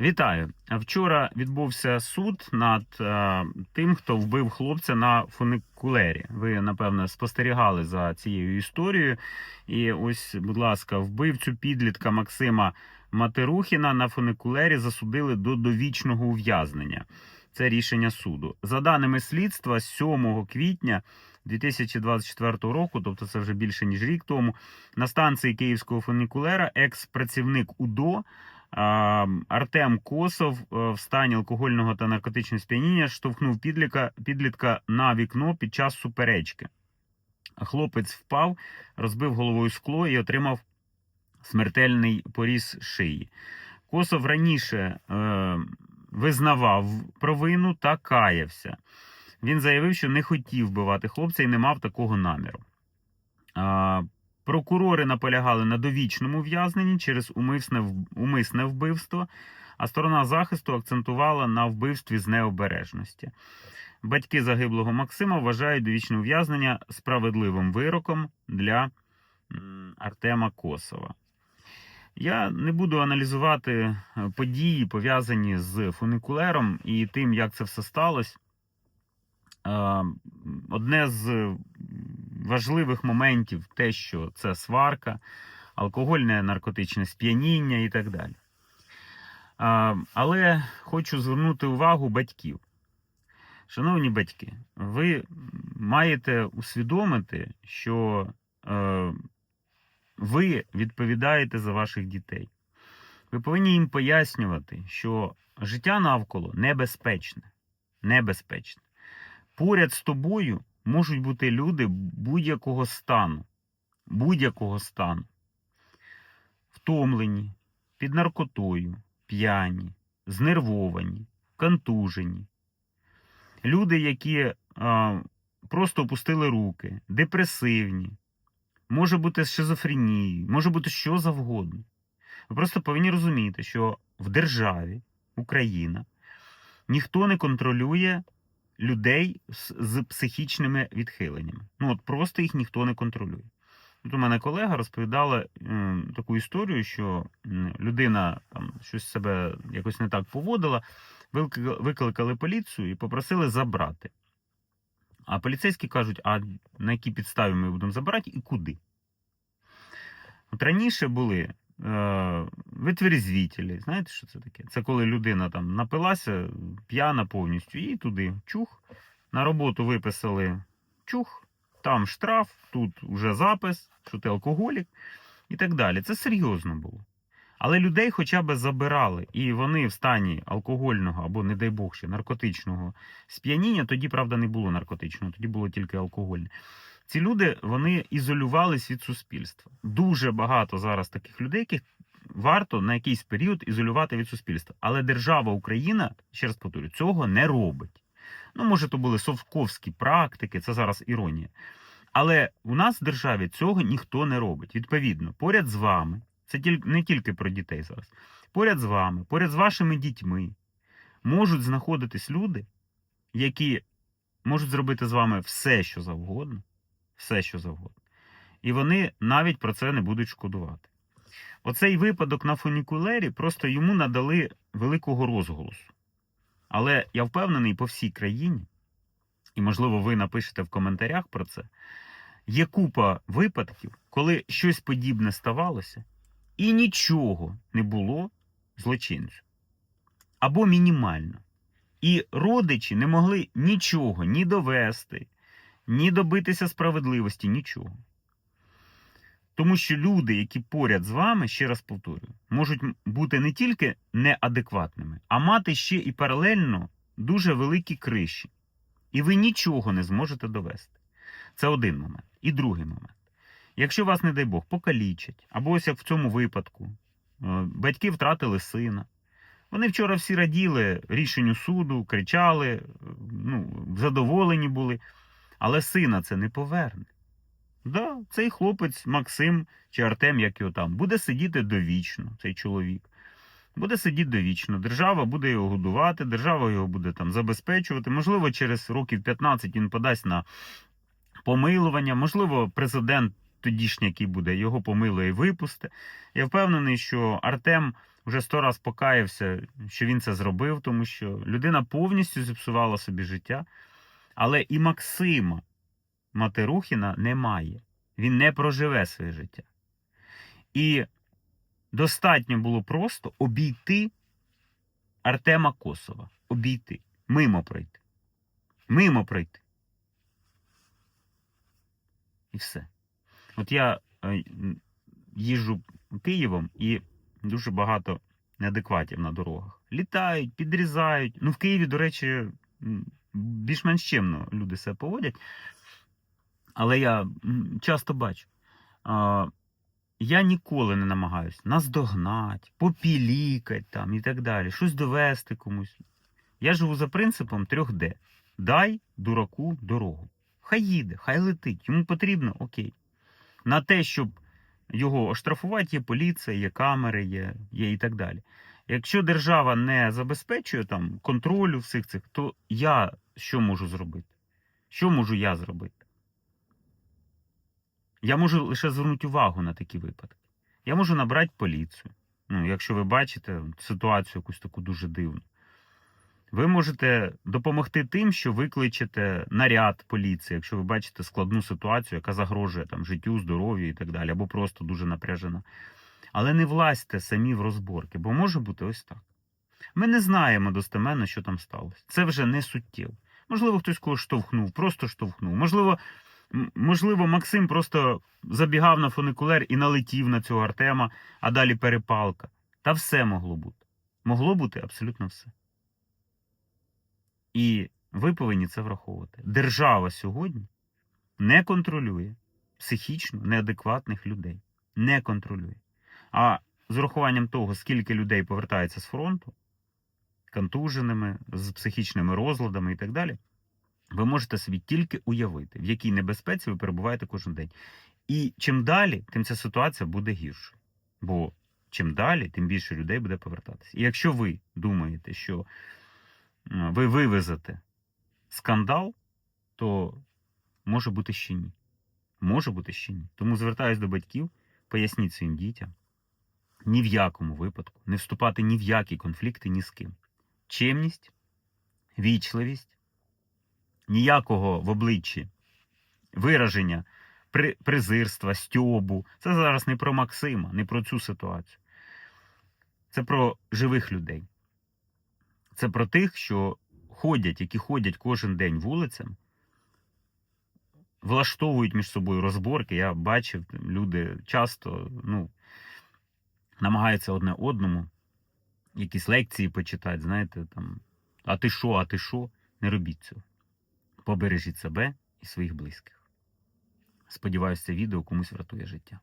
Вітаю! Вчора відбувся суд над е, тим, хто вбив хлопця на фуникулері. Ви напевно спостерігали за цією історією. І ось, будь ласка, вбивцю підлітка Максима Матерухіна на фуникулері засудили до довічного ув'язнення. Це рішення суду. За даними слідства, 7 квітня 2024 року, тобто це вже більше ніж рік тому, на станції київського фуникулера екс-працівник УДО. А, Артем Косов е, в стані алкогольного та наркотичного сп'яніння штовхнув підлітка, підлітка на вікно під час суперечки. Хлопець впав, розбив головою скло і отримав смертельний поріз шиї. Косов раніше е, визнавав провину та каявся. Він заявив, що не хотів вбивати хлопця і не мав такого наміру. Прокурори наполягали на довічному в'язненні через умисне, умисне вбивство, а сторона захисту акцентувала на вбивстві з необережності. Батьки загиблого Максима вважають довічне ув'язнення справедливим вироком для Артема Косова. Я не буду аналізувати е, події, пов'язані з фуникулером і тим, як це все сталося. Е, Одне з важливих моментів те, що це сварка, алкогольне наркотичне сп'яніння і так далі. Але хочу звернути увагу батьків. Шановні батьки, ви маєте усвідомити, що е, ви відповідаєте за ваших дітей. Ви повинні їм пояснювати, що життя навколо небезпечне. Небезпечне. Поряд з тобою можуть бути люди будь-якого стану. Будь-якого стану. Втомлені, під наркотою, п'яні, знервовані, контужені. Люди, які а, просто опустили руки, депресивні, може бути шизофренією, може бути що завгодно. Ви просто повинні розуміти, що в державі Україна ніхто не контролює людей з, з психічними відхиленнями. Ну от просто їх ніхто не контролює. От у мене колега розповідала е, таку історію, що людина там щось себе якось не так поводила, викликали поліцію і попросили забрати. А поліцейські кажуть: а на якій підставі ми будемо забирати і куди? От раніше були е. Знаєте, що це таке? Це коли людина там напилася, п'яна повністю, і туди чух. На роботу виписали чух, там штраф, тут вже запис, що ти алкоголік і так далі. Це серйозно було. Але людей хоча б забирали, і вони в стані алкогольного або, не дай Бог, ще наркотичного сп'яніння, тоді, правда, не було наркотичного, тоді було тільки алкогольне. Ці люди вони ізолювались від суспільства. Дуже багато зараз таких людей, яких варто на якийсь період ізолювати від суспільства. Але держава Україна, ще раз повторю, цього не робить. Ну, може, то були совковські практики, це зараз іронія. Але у нас в державі цього ніхто не робить. Відповідно, поряд з вами, це не тільки про дітей зараз. Поряд з вами, поряд з вашими дітьми можуть знаходитись люди, які можуть зробити з вами все, що завгодно, все, що завгодно. І вони навіть про це не будуть шкодувати. Оцей випадок на фунікулері просто йому надали великого розголосу. Але я впевнений по всій країні, і, можливо, ви напишете в коментарях про це. Є купа випадків, коли щось подібне ставалося, і нічого не було злочинцю. Або мінімально. І родичі не могли нічого ні довести, ні добитися справедливості, нічого. Тому що люди, які поряд з вами, ще раз повторюю, можуть бути не тільки неадекватними, а мати ще і паралельно дуже великі криші. І ви нічого не зможете довести. Це один момент. І другий момент. Якщо вас, не дай Бог, покалічать, або ось як в цьому випадку, е, батьки втратили сина. Вони вчора всі раділи рішенню суду, кричали, е, ну, задоволені були, але сина це не поверне. Да, цей хлопець Максим чи Артем, як його там, буде сидіти довічно, цей чоловік. Буде сидіти довічно. Держава буде його годувати, держава його буде там забезпечувати. Можливо, через років 15 він подасть на помилування. Можливо, президент тодішній, який буде, його помилує і випусте. Я впевнений, що Артем вже сто раз покаявся, що він це зробив, тому що людина повністю зіпсувала собі життя. Але і Максима Матерухіна немає. Він не проживе своє життя. І достатньо було просто обійти Артема Косова. Обійти. Мимо пройти. Мимо пройти. І все. От я е, м, їжджу Києвом і дуже багато неадекватів на дорогах. Літають, підрізають. Ну, в Києві, до речі, більш-менш чемно люди себе поводять. Але я часто бачу. Я ніколи не намагаюся наздогнати, попілікати там і так далі, щось довести комусь. Я живу за принципом 3D. Дай дураку дорогу. Хай їде, хай летить. Йому потрібно, окей. На те, щоб його оштрафувати, є поліція, є камери, є, є і так далі. Якщо держава не забезпечує там контролю всіх цих, то я що можу зробити? Що можу я зробити? Я можу лише звернути увагу на такі випадки. Я можу набрати поліцію. Ну, якщо ви бачите ситуацію якусь таку дуже дивну. Ви можете допомогти тим, що викличете наряд поліції, якщо ви бачите складну ситуацію, яка загрожує там життю, здоров'ю і так далі, або просто дуже напряжена. Але не влазьте самі в розборки, бо може бути ось так. Ми не знаємо достеменно, що там сталося. Це вже не суттєво. Можливо, хтось когось штовхнув, просто штовхнув. Можливо, можливо, Максим просто забігав на фуникулер і налетів на цього Артема, а далі перепалка. Та все могло бути. Могло бути абсолютно все. І ви повинні це враховувати. Держава сьогодні не контролює психічно неадекватних людей. Не контролює. А з урахуванням того, скільки людей повертається з фронту, контуженими, з психічними розладами і так далі, ви можете собі тільки уявити, в якій небезпеці ви перебуваєте кожен день. І чим далі, тим ця ситуація буде гіршою. Бо чим далі, тим більше людей буде повертатися. І якщо ви думаєте, що ви вивезете скандал, то може бути ще ні. Може бути ще ні. Тому звертаюсь до батьків, поясніть своїм дітям, ні в якому випадку не вступати ні в які конфлікти ні з ким. Чемність, вічливість, ніякого в обличчі вираження при, презирства, стьобу. Це зараз не про Максима, не про цю ситуацію. Це про живих людей. Це про тих, що ходять, які ходять кожен день вулицям, влаштовують між собою розборки. Я бачив, люди часто ну, намагаються одне одному якісь лекції почитати, знаєте, там, а ти що, а ти що? Не робіть цього. Побережіть себе і своїх близьких. Сподіваюся, це відео комусь врятує життя.